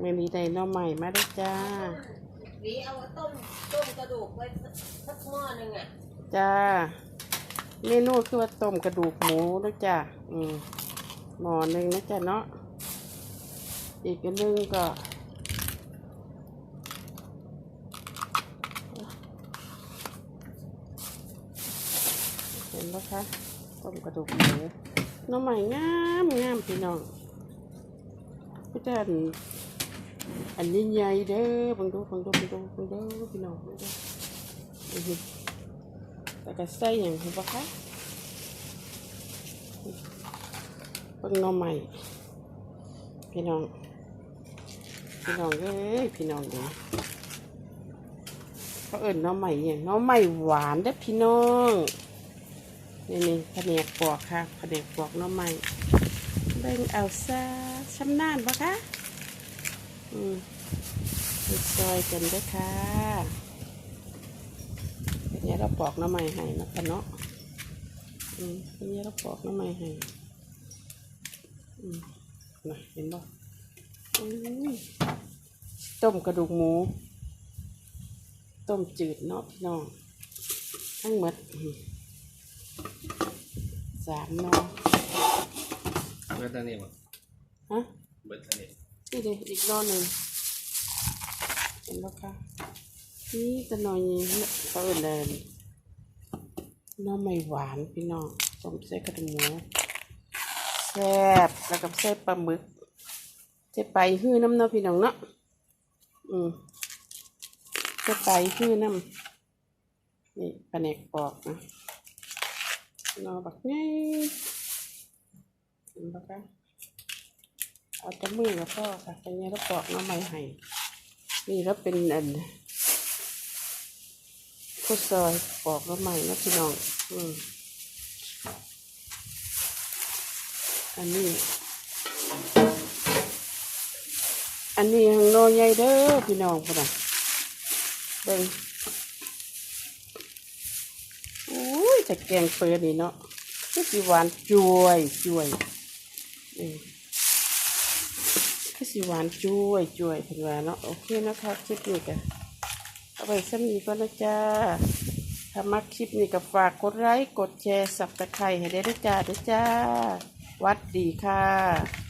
ไม่มีใดหน้อใหม่มาด้วยจ้าหวีเอาต้มต้มกระดูกไว้สักหม้อหนึ่งอะจ้า เมนูคือว่าต้มกระดูกหมูนะจ้าอืมหม้อหนึ่งนะจ้าเนาะอีกอันหนึงก็เห็นปะคะต้มกระดูกหมูหน้องใหม่งามงามพี่น้องพี่แต่อัน อันนี้ใหญ่เด้อเบังดูบังดูบังดูบังดูพี่น้องเบังดูอื้อแล้วก็ใส่อย่างเห็นปะคะเบิ่งน้องใหม่พี่น้อง พี่น้องเอ้ยพี่น้องเด้อเขาเอิ้นหน้องใหม่อย่างน้องใหม่หวานเด้อพี่น้องนี่นี่แผนกปอกค่ะแผนกปอกน้ำไม้เบ่งเอาซะชำนาญปะคะ อืมไปซอยกันเด้วยค่ะทีนี้เราปอกหน้ำไม้ให้นะคะเนาะอืมทีนี้เราปอกหน้ำไม้ให้อืมน่ะเห็นบ่อุ้ยต้มกระดูกหมู ต้มจืดเนาะพี่น้อง ทั้งหมดอืมสามเนอเบิดตัวนี้บ่ฮะเบิดตัวนี้นี่ นี่เด็อีกรอบหนึ่งเห็นปะคะนี่จะน่อยเขาเอื่นเลยน้ำไม่หวานพี่น้องต้มใส่กระดูกหมูแซ่บแล้วกับใส่ปลาหมึกใส่ไปหื้อน้ำเนาะพี่น้องเนาะอืมใส่ไปหื้อน้ำนี่แผนกปอกนะนอบักไงเห็นปะคะ เอาแต่มือกับพ่อค่ะเป็นไงเราปอกน้ำไม้ให้นี่แล้วเป็นอันข้าวซอยปอกน้ำไม้นะพี่น้องอืมอันนี้ อันนี้หังโนใหญ่เด้อพี่น้องพุ่นน่ะเบิ่งอุ้ยจะแกงเปิดนี่เนาะคือสิหวานจวยจวยนี่ คือสิหวานจุ้ยจุ้ยเห็นว่าเนาะโอเคนะคะคลิปนี้กันเอาไปซ้ำนี้ก็นะจ้าถ้ามักคลิปนี้ก็ฝากกดไลค์กดแชร์สับตะไคร้ให้ได้ด้วยจ้าด้วยจ้า วัดดีค่ะ